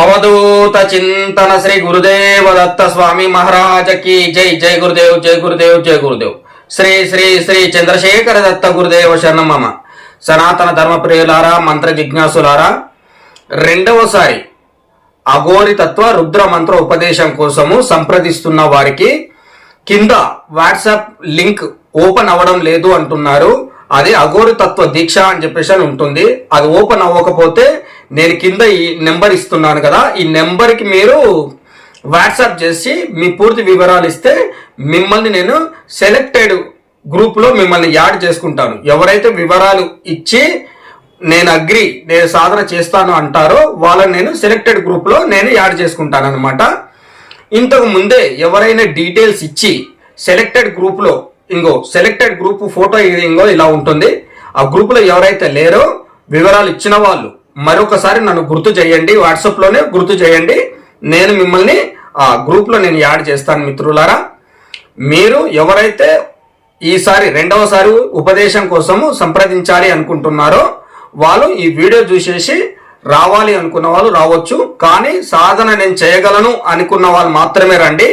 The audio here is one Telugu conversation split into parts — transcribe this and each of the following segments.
అవధూత చింతన శ్రీ గురుదేవ దత్త స్వామి మహారాజ కీ జై జై గురుదేవ్ జై గురుదేవ్ జై గురుదేవ్ శ్రీ శ్రీ శ్రీ చంద్రశేఖర దత్త గురుదేవ శరణమమ సనాతన ధర్మ ప్రియులారా మంత్ర జిజ్ఞాసులారా రెండవసారి అఘోరి తత్వ రుద్ర మంత్ర ఉపదేశం కోసము సంప్రదిస్తున్న వారికి కింద వాట్సాప్ లింక్ ఓపెన్ అవ్వడం లేదు అంటున్నారు. అది అఘోరి తత్వ దీక్ష అని చెప్పేసి అని ఉంటుంది. అది ఓపెన్ అవ్వకపోతే నేను కింద ఈ నెంబర్ ఇస్తున్నాను కదా ఈ నెంబర్కి మీరు వాట్సాప్ చేసి మీ పూర్తి వివరాలు ఇస్తే మిమ్మల్ని నేను సెలెక్టెడ్ గ్రూప్లో మిమ్మల్ని యాడ్ చేసుకుంటాను. ఎవరైతే వివరాలు ఇచ్చి నేను అగ్రి నేను సాధన చేస్తాను అంటారో వాళ్ళని నేను సెలెక్టెడ్ గ్రూప్లో నేను యాడ్ చేసుకుంటాను అనమాట ఇంతకు ముందే ఎవరైనా డీటెయిల్స్ ఇచ్చి సెలెక్టెడ్ గ్రూప్లో ఇంకో సెలెక్టెడ్ గ్రూప్ ఫోటో ఇంకో ఇలా ఉంటుంది. ఆ గ్రూప్లో ఎవరైతే లేరో వివరాలు ఇచ్చిన వాళ్ళు మరొకసారి నన్ను గుర్తు చేయండి వాట్సాప్లోనే గుర్తు చేయండి. నేను మిమ్మల్ని ఆ గ్రూప్లో నేను యాడ్ చేస్తాను మిత్రులారా. మీరు ఎవరైతే ఈసారి రెండవసారి ఉపదేశం కోసము సంప్రదించాలి అనుకుంటున్నారో వాళ్ళు ఈ వీడియో చూసేసి రావాలి అనుకున్న వాళ్ళు రావచ్చు. కానీ సాధన నేను చేయగలను అనుకున్న వాళ్ళు మాత్రమే రండి.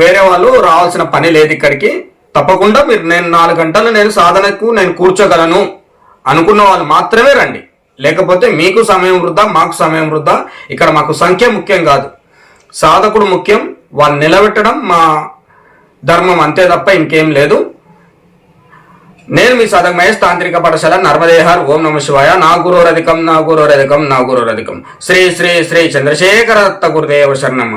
వేరే వాళ్ళు రావాల్సిన పని లేదు ఇక్కడికి. తప్పకుండా మీరు నేను నాలుగు గంటలు నేను సాధనకు నేను కూర్చోగలను అనుకున్న వాళ్ళు మాత్రమే రండి. లేకపోతే మీకు సమయం వృద్ధా మాకు సమయం వృద్ధా ఇక్కడ మాకు సంఖ్య ముఖ్యం కాదు. సాధకుడు ముఖ్యం వాళ్ళు నిలబెట్టడం మా ధర్మం అంతే తప్ప ఇంకేం లేదు. నేను మీ సాధక మహేష్ తాంత్రిక పాఠశాల నర్మదేహార్ ఓం నమ శివాయ నా గురోరధికం నా గురోరధికం నా గురోరధికం. శ్రీ శ్రీ శ్రీ చంద్రశేఖర దత్త గురుదేవ శరణం